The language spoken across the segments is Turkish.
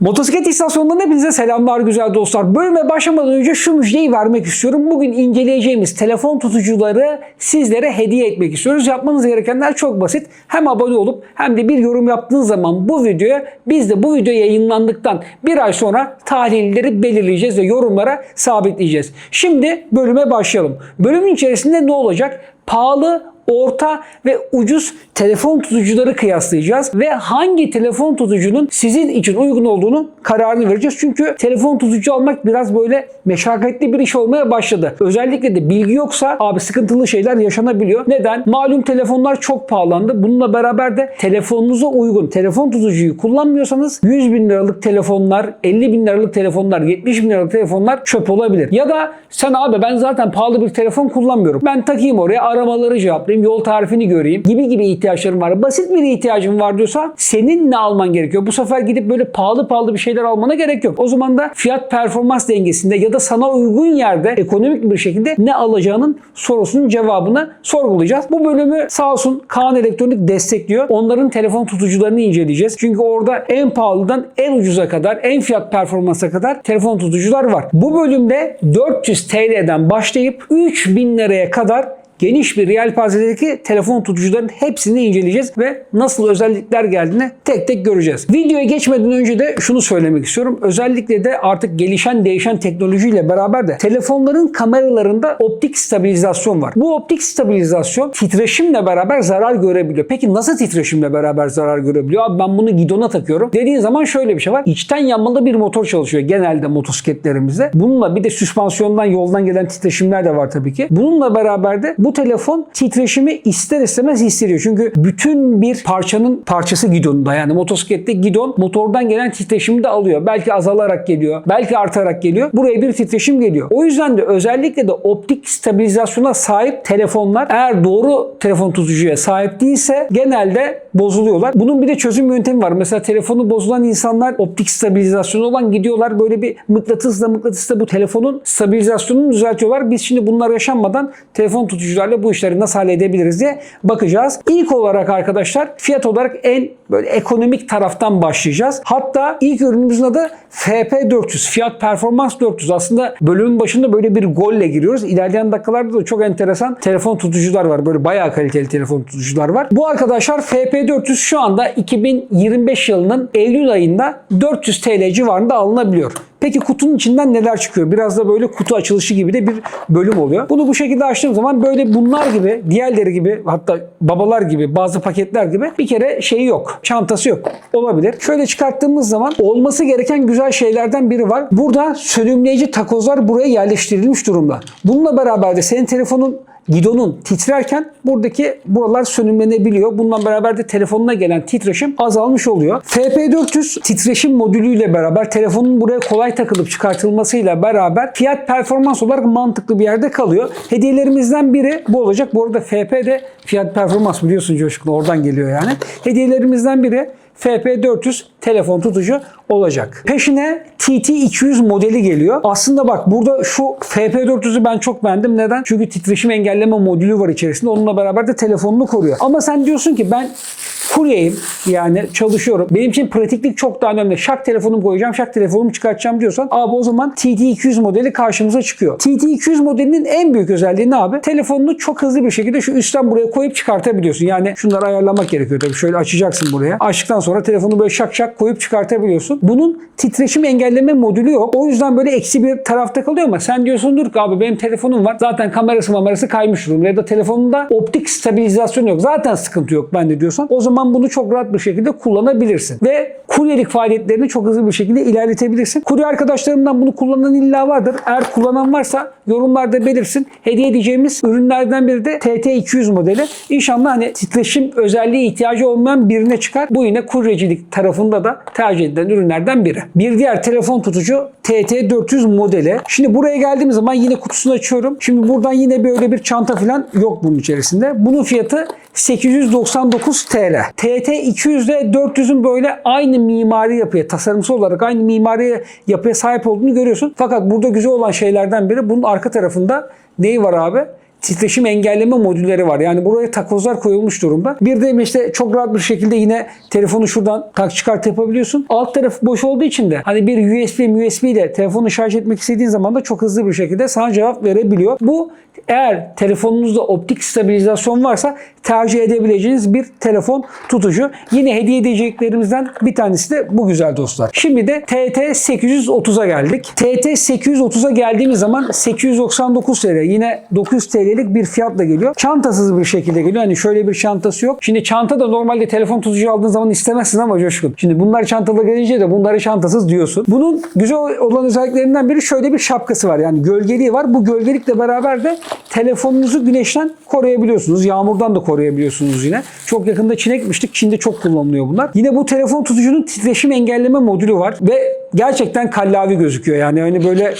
Motosiklet istasyonundan hepinize selamlar güzel dostlar. Bölüme başlamadan önce şu müjdeyi vermek istiyorum. Bugün inceleyeceğimiz telefon tutucuları sizlere hediye etmek istiyoruz. Yapmanız gerekenler çok basit. Hem abone olup hem de bir yorum yaptığınız zaman bu videoya biz de bu video yayınlandıktan bir ay sonra tahlilleri belirleyeceğiz ve yorumlara sabitleyeceğiz. Şimdi bölüme başlayalım. Bölümün içerisinde ne olacak? Pahalı, orta ve ucuz telefon tutucuları kıyaslayacağız ve hangi telefon tutucunun sizin için uygun olduğunu kararını vereceğiz. Çünkü telefon tutucu almak biraz böyle meşakkatli bir iş olmaya başladı. Özellikle de bilgi yoksa abi sıkıntılı şeyler yaşanabiliyor. Neden? Malum telefonlar çok pahalandı. Bununla beraber de telefonunuza uygun telefon tutucuyu kullanmıyorsanız 100 bin liralık telefonlar, 50 bin liralık telefonlar, 70 bin liralık telefonlar çöp olabilir. Ya da sen abi ben zaten pahalı bir telefon kullanmıyorum. Ben takayım oraya aramaları cevaplayayım, yol tarifini göreyim gibi gibi ihtiyaçlarım var. Basit bir ihtiyacım var diyorsa senin ne alman gerekiyor? Bu sefer gidip böyle pahalı pahalı bir şeyler almana gerek yok. O zaman da fiyat performans dengesinde ya da sana uygun yerde ekonomik bir şekilde ne alacağının sorusunun cevabını sorgulayacağız. Bu bölümü sağ olsun Kaan Elektronik destekliyor. Onların telefon tutucularını inceleyeceğiz. Çünkü orada en pahalıdan en ucuza kadar, en fiyat performansa kadar telefon tutucular var. Bu bölümde 400 TL'den başlayıp 3000 liraya kadar geniş bir yelpazedeki telefon tutucuların hepsini inceleyeceğiz ve nasıl özellikler geldiğini tek tek göreceğiz. Videoya geçmeden önce de şunu söylemek istiyorum. Özellikle de artık gelişen değişen teknolojiyle beraber de telefonların kameralarında optik stabilizasyon var. Bu optik stabilizasyon titreşimle beraber zarar görebiliyor. Peki nasıl titreşimle beraber zarar görebiliyor? Abi ben bunu gidona takıyorum. Dediğin zaman şöyle bir şey var. İçten yanmalı bir motor çalışıyor genelde motosikletlerimizde. Bununla bir de süspansiyondan yoldan gelen titreşimler de var tabii ki. Bununla beraber de bu telefon titreşimi ister istemez hissediyor. Çünkü bütün bir parçanın parçası gidonunda yani motosiklette gidon motordan gelen titreşimi de alıyor. Belki azalarak geliyor, belki artarak geliyor. Buraya bir titreşim geliyor. O yüzden de özellikle de optik stabilizasyona sahip telefonlar eğer doğru telefon tutucuya sahip değilse genelde bozuluyorlar. Bunun bir de çözüm yöntemi var. Mesela telefonu bozulan insanlar optik stabilizasyonu olan gidiyorlar böyle bir mıknatısla mıknatısla bu telefonun stabilizasyonunu düzeltiyorlar. Biz şimdi bunlar yaşanmadan telefon tutucularla bu işleri nasıl halledebiliriz diye bakacağız. İlk olarak arkadaşlar fiyat olarak en böyle ekonomik taraftan başlayacağız. Hatta ilk ürünümüzün adı FP400. Fiyat Performans 400. Aslında bölümün başında böyle bir golle giriyoruz. İlerleyen dakikalarda da çok enteresan telefon tutucular var. Böyle bayağı kaliteli telefon tutucular var. Bu arkadaşlar FP400 şu anda 2025 yılının Eylül ayında 400 TL civarında alınabiliyor. Peki kutunun içinden neler çıkıyor? Biraz da böyle kutu açılışı gibi de bir bölüm oluyor. Bunu bu şekilde açtığım zaman böyle bunlar gibi, diğerleri gibi hatta babalar gibi, bazı paketler gibi bir kere şeyi yok. Çantası yok. Olabilir. Şöyle çıkarttığımız zaman olması gereken güzel şeylerden biri var. Burada sönümleyici takozlar buraya yerleştirilmiş durumda. Bununla beraber de senin telefonun gidonun titrerken buradaki buralar sönümlenebiliyor. Bununla beraber de telefonuna gelen titreşim azalmış oluyor. FP400 titreşim modülüyle beraber telefonun buraya kolay takılıp çıkartılmasıyla beraber fiyat performans olarak mantıklı bir yerde kalıyor. Hediyelerimizden biri bu olacak. Bu arada FP de fiyat performans biliyorsun Coşkun oradan geliyor yani. Hediyelerimizden biri FP400 telefon tutucu olacak. Peşine TT200 modeli geliyor. Aslında bak burada şu FP400'ü ben çok beğendim. Neden? Çünkü titreşim engelleme modülü var içerisinde. Onunla beraber de telefonunu koruyor. Ama sen diyorsun ki ben kuryeyim yani çalışıyorum. Benim için pratiklik çok daha önemli. Şak telefonumu koyacağım, şak telefonumu çıkartacağım diyorsan abi o zaman TT200 modeli karşımıza çıkıyor. TT200 modelinin en büyük özelliği ne abi? Telefonunu çok hızlı bir şekilde şu üstten buraya koyup çıkartabiliyorsun. Yani şunları ayarlamak gerekiyor tabii. Şöyle açacaksın buraya. Açtıktan sonra telefonu böyle şak şak koyup çıkartabiliyorsun. Bunun titreşim engelleme modülü yok. O yüzden böyle eksi bir tarafta kalıyor ama sen diyorsundur ki abi benim telefonum var. Zaten kamerası mamerası kaymış durumda. Ya da telefonunda optik stabilizasyon yok. Zaten sıkıntı yok bende diyorsan. O zaman bunu çok rahat bir şekilde kullanabilirsin. Ve kuryelik faaliyetlerini çok hızlı bir şekilde ilerletebilirsin. Kurye arkadaşlarımdan bunu kullanan illa vardır. Eğer kullanan varsa yorumlarda belirsin. Hediye edeceğimiz ürünlerden biri de TT200 modeli. İnşallah hani titreşim özelliği ihtiyacı olmayan birine çıkar. Bu yine kuryecilik tarafında da tercih edilen ürünlerden biri. Bir diğer telefon tutucu TT400 modeli. Şimdi buraya geldiğim zaman yine kutusunu açıyorum. Şimdi buradan yine böyle bir çanta falan yok bunun içerisinde. Bunun fiyatı 899 TL. TT200 ile 400'ün böyle aynı mimari yapıya, tasarımsal olarak aynı mimari yapıya sahip olduğunu görüyorsun. Fakat burada güzel olan şeylerden biri bunun arka tarafında neyi var abi? Titreşim engelleme modülleri var. Yani buraya takozlar koyulmuş durumda. Bir de işte çok rahat bir şekilde yine telefonu şuradan tak çıkart yapabiliyorsun. Alt tarafı boş olduğu için de hani bir USB USB ile telefonu şarj etmek istediğin zaman da çok hızlı bir şekilde sana cevap verebiliyor. Bu eğer telefonunuzda optik stabilizasyon varsa tercih edebileceğiniz bir telefon tutucu. Yine hediye edeceklerimizden bir tanesi de bu güzel dostlar. Şimdi de TT830'a geldik. TT830'a geldiğimiz zaman 899 TL yine 900 TL'lik bir fiyatla geliyor. Çantasız bir şekilde geliyor. Hani şöyle bir çantası yok. Şimdi çanta da normalde telefon tutucu aldığın zaman istemezsin ama coşkun. Şimdi bunlar çantalı gelince de bunları çantasız diyorsun. Bunun güzel olan özelliklerinden biri şöyle bir şapkası var. Yani gölgeliği var. Bu gölgelikle beraber de telefonunuzu güneşten koruyabiliyorsunuz. Yağmurdan da koruyabiliyorsunuz yine. Çok yakında Çin'e gitmiştik. Çin'de çok kullanılıyor bunlar. Yine bu telefon tutucunun titreşim engelleme modülü var ve gerçekten kallavi gözüküyor. Yani hani böyle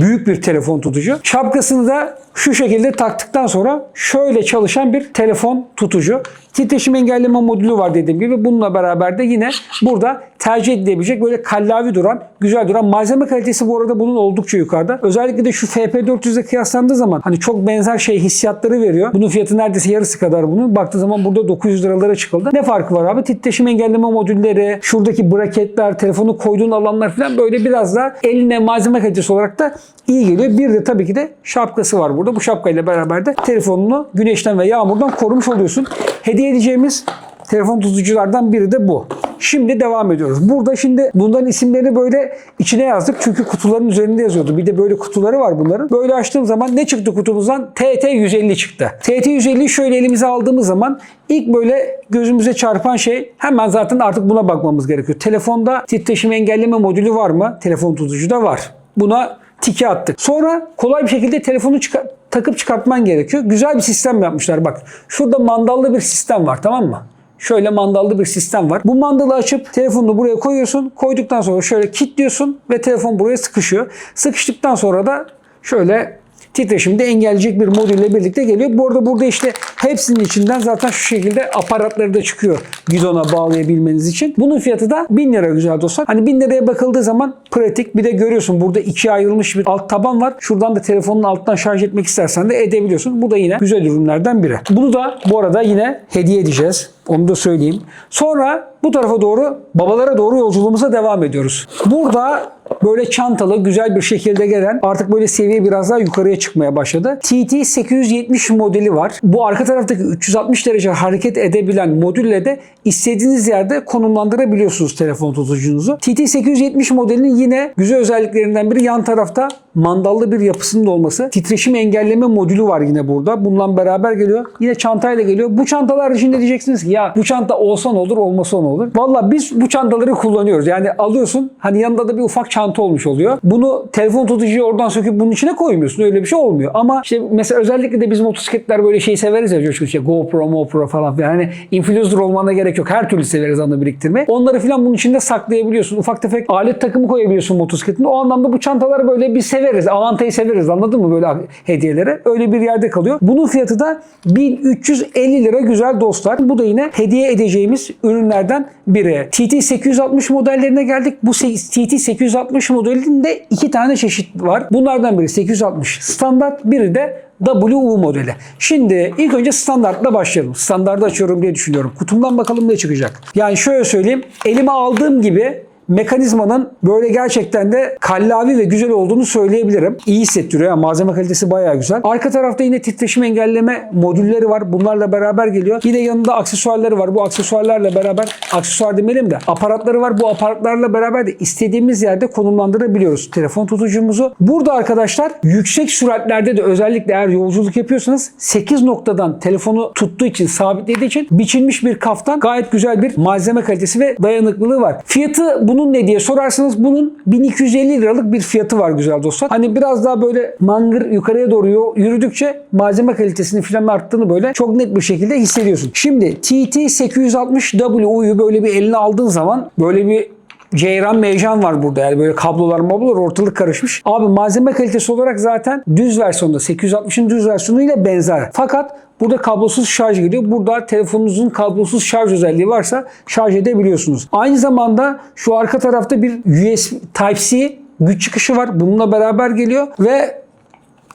büyük bir telefon tutucu. Şapkasını da şu şekilde taktıktan sonra şöyle çalışan bir telefon tutucu. Titreşim engelleme modülü var dediğim gibi. Bununla beraber de yine burada tercih edilebilecek böyle kallavi duran, güzel duran. Malzeme kalitesi bu arada bunun oldukça yukarıda. Özellikle de şu FP400'e kıyaslandığı zaman hani çok benzer şey hissiyatları veriyor. Bunun fiyatı neredeyse yarısı kadar bunun. Baktığı zaman burada 900 liralara çıkıldı. Ne farkı var abi? Titreşim engelleme modülleri, şuradaki braketler, telefonu koyduğun alanlar falan böyle biraz daha eline malzeme kalitesi olarak da iyi geliyor. Bir de tabii ki de şapkası var burada. Bu şapkayla beraber de telefonunu güneşten ve yağmurdan korumuş oluyorsun. Hediye edeceğimiz telefon tutuculardan biri de bu. Şimdi devam ediyoruz. Burada şimdi bunların isimlerini böyle içine yazdık. Çünkü kutuların üzerinde yazıyordu. Bir de böyle kutuları var bunların. Böyle açtığım zaman ne çıktı kutumuzdan? TT150 çıktı. TT150'yi şöyle elimize aldığımız zaman ilk böyle gözümüze çarpan şey hemen zaten artık buna bakmamız gerekiyor. Telefonda titreşim engelleme modülü var mı? Telefon tutucuda var. Buna tiki attık. Sonra kolay bir şekilde telefonu çıkar takıp çıkartman gerekiyor. Güzel bir sistem yapmışlar bak. Şurada mandallı bir sistem var tamam mı? Şöyle mandallı bir sistem var. Bu mandalı açıp telefonunu buraya koyuyorsun. Koyduktan sonra şöyle kilitliyorsun ve telefon buraya sıkışıyor. Sıkıştıktan sonra da şöyle titreşimi de engelleyecek bir modülle birlikte geliyor. Bu arada burada işte hepsinin içinden zaten şu şekilde aparatları da çıkıyor gidona bağlayabilmeniz için. Bunun fiyatı da 1000 lira güzel dostlar. Hani 1000 liraya bakıldığı zaman pratik. Bir de görüyorsun burada ikiye ayrılmış bir alt taban var. Şuradan da telefonun alttan şarj etmek istersen de edebiliyorsun. Bu da yine güzel ürünlerden biri. Bunu da bu arada yine hediye edeceğiz. Onu da söyleyeyim. Sonra bu tarafa doğru babalara doğru yolculuğumuza devam ediyoruz. Burada böyle çantalı güzel bir şekilde gelen artık böyle seviye biraz daha yukarıya çıkmaya başladı. TT 870 modeli var. Bu arka taraftaki 360 derece hareket edebilen modülle de istediğiniz yerde konumlandırabiliyorsunuz telefon tutucunuzu. TT 870 modelinin yine güzel özelliklerinden biri yan tarafta mandallı bir yapısının olması. Titreşim engelleme modülü var yine burada. Bununla beraber geliyor. Yine çantayla geliyor. Bu çantalar içinde diyeceksiniz ki ya bu çanta olsa ne olur olmasa ne olur. Valla biz bu çantaları kullanıyoruz. Yani alıyorsun hani yanında da bir ufak çanta olmuş oluyor. Bunu telefon tutucuyu oradan söküp bunun içine koymuyorsun. Öyle bir şey olmuyor. Ama işte mesela özellikle de biz motosikletler böyle şey severiz ya coşkun şey GoPro, MoPro falan filan. Hani influencer olmana gerek yok. Her türlü severiz anı biriktirme. Onları filan bunun içinde saklayabiliyorsun. Ufak tefek alet takımı koyabiliyorsun motosikletine. O anlamda bu çantaları böyle bir severiz. Avantayı severiz anladın mı böyle hediyeleri? Öyle bir yerde kalıyor. Bunun fiyatı da 1350 lira güzel dostlar. Bu da yine hediye edeceğimiz ürünlerden biri. TT 860 modellerine geldik. Bu TT 860 modelinde iki tane çeşit var. Bunlardan biri 860 standart, biri de WU modeli. Şimdi ilk önce standartla başlayalım. Standartı açıyorum diye düşünüyorum. Kutumdan bakalım ne çıkacak. Yani şöyle söyleyeyim. Elime aldığım gibi mekanizmanın böyle gerçekten de kallavi ve güzel olduğunu söyleyebilirim. İyi hissettiriyor. Yani malzeme kalitesi bayağı güzel. Arka tarafta yine titreşim engelleme modülleri var. Bunlarla beraber geliyor. Yine yanında aksesuarları var. Bu aksesuarlarla beraber aksesuar demeyelim de aparatları var. Bu aparatlarla beraber de istediğimiz yerde konumlandırabiliyoruz telefon tutucumuzu. Burada arkadaşlar yüksek süratlerde de özellikle eğer yolculuk yapıyorsanız 8 noktadan telefonu tuttuğu için sabitlediği için biçilmiş bir kaftan gayet güzel bir malzeme kalitesi ve dayanıklılığı var. Fiyatı bunun ne diye sorarsanız bunun 1250 liralık bir fiyatı var güzel dostlar. Hani biraz daha böyle mangır yukarıya doğru yürüdükçe malzeme kalitesinin filan arttığını böyle çok net bir şekilde hissediyorsun. Şimdi TT 860W'yu böyle bir eline aldığın zaman böyle bir ceyran meycan var burada yani böyle kablolar mablolar ortalık karışmış. Abi malzeme kalitesi olarak zaten düz versiyonda 860'ın düz versiyonuyla benzer. Fakat Burada kablosuz şarj geliyor. Burada telefonunuzun kablosuz şarj özelliği varsa şarj edebiliyorsunuz. Aynı zamanda şu arka tarafta bir USB Type-C güç çıkışı var. Bununla beraber geliyor ve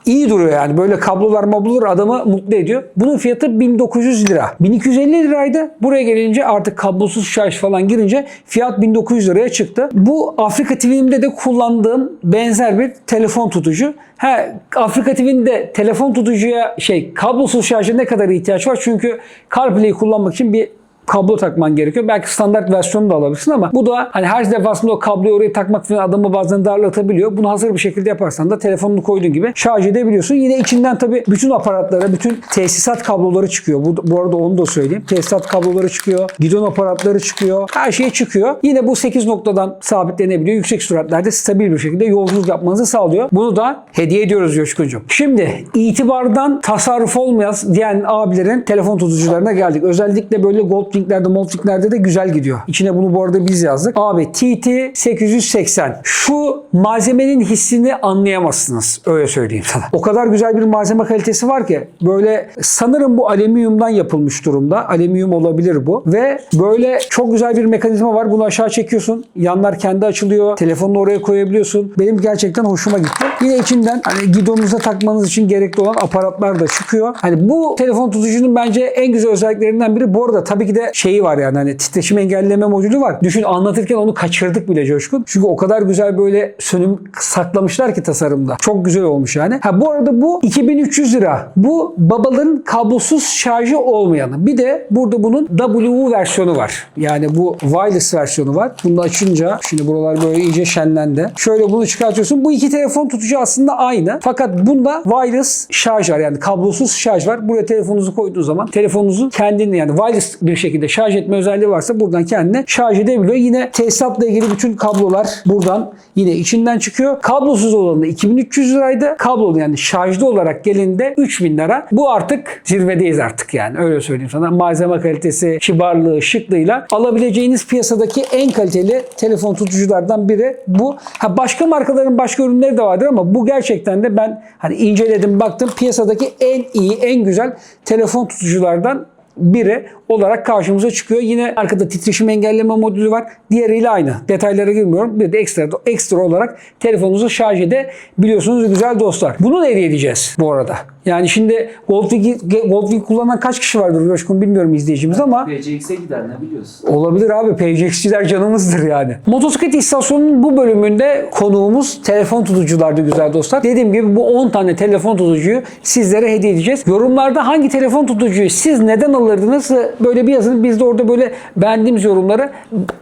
iyi duruyor yani. Böyle kablolar mablolar adamı mutlu ediyor. Bunun fiyatı 1900 lira. 1250 liraydı. Buraya gelince artık kablosuz şarj falan girince fiyat 1900 liraya çıktı. Bu Afrika TV'mde de kullandığım benzer bir telefon tutucu. Ha, Afrika TV'nin telefon tutucuya şey kablosuz şarja ne kadar ihtiyaç var? Çünkü CarPlay'i kullanmak için bir kablo takman gerekiyor. Belki standart versiyonu da alabilirsin ama bu da hani her defasında o kabloyu oraya takmak falan adamı bazen darlatabiliyor. Bunu hazır bir şekilde yaparsan da telefonunu koyduğun gibi şarj edebiliyorsun. Yine içinden tabii bütün aparatlara, bütün tesisat kabloları çıkıyor. Bu, bu arada onu da söyleyeyim. Tesisat kabloları çıkıyor. Gidon aparatları çıkıyor. Her şey çıkıyor. Yine bu 8 noktadan sabitlenebiliyor. Yüksek süratlerde stabil bir şekilde yolculuk yapmanızı sağlıyor. Bunu da hediye ediyoruz Coşkuncuğum. Şimdi itibardan tasarruf olmayaz diyen abilerin telefon tutucularına geldik. Özellikle böyle Goldwing'lerde, Moldwing'lerde de güzel gidiyor. İçine bunu bu arada biz yazdık. Abi TT 880. Şu malzemenin hissini anlayamazsınız. Öyle söyleyeyim sana. O kadar güzel bir malzeme kalitesi var ki böyle sanırım bu alüminyumdan yapılmış durumda. Alüminyum olabilir bu. Ve böyle çok güzel bir mekanizma var. Bunu aşağı çekiyorsun. Yanlar kendi açılıyor. Telefonunu oraya koyabiliyorsun. Benim gerçekten hoşuma gitti. Yine içinden hani gidonunuza takmanız için gerekli olan aparatlar da çıkıyor. Hani bu telefon tutucunun bence en güzel özelliklerinden biri. Bu arada tabii ki de şeyi var yani hani titreşim engelleme modülü var. Düşün anlatırken onu kaçırdık bile Coşkun. Çünkü o kadar güzel böyle sönüm saklamışlar ki tasarımda. Çok güzel olmuş yani. Ha bu arada bu 2300 lira. Bu babaların kablosuz şarjı olmayanı. Bir de burada bunun WU versiyonu var. Yani bu wireless versiyonu var. Bunu açınca şimdi buralar böyle iyice şenlendi. Şöyle bunu çıkartıyorsun. Bu iki telefon tutucu aslında aynı. Fakat bunda wireless şarj var. Yani kablosuz şarj var. Buraya telefonunuzu koyduğunuz zaman telefonunuzu kendini yani wireless bir şekilde şarj etme özelliği varsa buradan kendine şarj edebiliyor. Yine tesisatla ilgili bütün kablolar buradan yine içinden çıkıyor. Kablosuz olanı 2300 liraydı. Kablolu yani şarjlı olarak gelinde 3000 lira. Bu artık zirvedeyiz artık yani. Öyle söyleyeyim sana. Malzeme kalitesi, kibarlığı, şıklığıyla alabileceğiniz piyasadaki en kaliteli telefon tutuculardan biri bu. Ha başka markaların başka ürünleri de vardır ama bu gerçekten de ben hani inceledim, baktım piyasadaki en iyi, en güzel telefon tutuculardan biri olarak karşımıza çıkıyor. Yine arkada titreşim engelleme modülü var. Diğeriyle aynı. Detaylara girmiyorum. Bir de ekstra ekstra olarak telefonunuzu şarj edebiliyorsunuz güzel dostlar. Bunu da hediye edeceğiz bu arada. Yani şimdi Goldwing, Goldwing kullanan kaç kişi vardır Coşkun bilmiyorum izleyicimiz ama PCX'e gider ne biliyorsun? Olabilir abi. PCX'çiler canımızdır yani. Motosiklet istasyonunun bu bölümünde konuğumuz telefon tutuculardı güzel dostlar. Dediğim gibi bu 10 tane telefon tutucuyu sizlere hediye edeceğiz. Yorumlarda hangi telefon tutucuyu siz neden alırdınız böyle bir yazın. Biz de orada böyle beğendiğimiz yorumları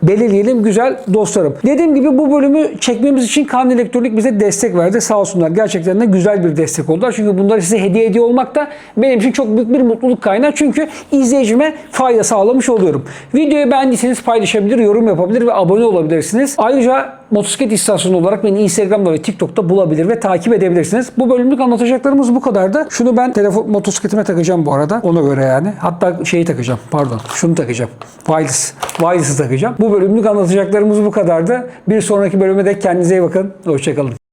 belirleyelim güzel dostlarım. Dediğim gibi bu bölümü çekmemiz için Kan Elektronik bize destek verdi. Sağ olsunlar. Gerçekten de güzel bir destek oldular. Çünkü bunları size hediye ediyor olmak da benim için çok büyük bir mutluluk kaynağı. Çünkü izleyicime fayda sağlamış oluyorum. Videoyu beğendiyseniz paylaşabilir, yorum yapabilir ve abone olabilirsiniz. Ayrıca motosiklet istasyonu olarak beni Instagram'da ve TikTok'ta bulabilir ve takip edebilirsiniz. Bu bölümlük anlatacaklarımız bu kadardı. Şunu ben telefon motosikletime takacağım bu arada. Ona göre yani. Hatta şeyi takacağım. Pardon. Şunu takacağım. Wireless. Wireless'ı takacağım. Bu bölümlük anlatacaklarımız bu kadardı. Bir sonraki bölüme de kendinize iyi bakın. Hoşçakalın.